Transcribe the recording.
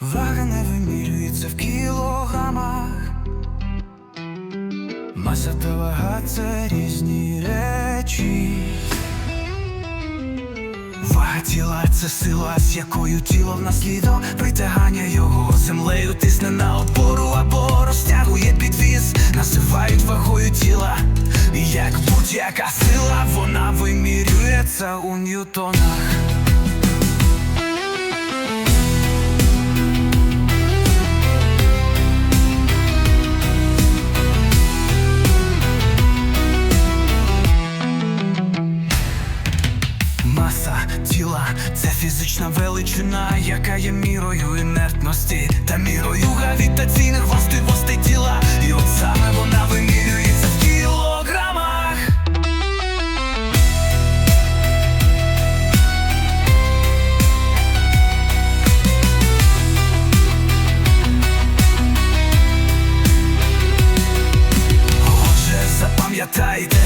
Вага не вимірюється в кілограмах. Маса та вага це різні речі. Вага тіла це сила, з якою тіло внаслідок притягання його землею тисне на опору або розтягує підвіз, називають вагою тіла. Як будь-яка сила, вона вимірюється у ньютонах. Тіла це фізична величина, яка є мірою інертності та мірою гравітаційних властивостей тіла. І от саме вона вимірюється в кілограмах. Отже, запам'ятайте,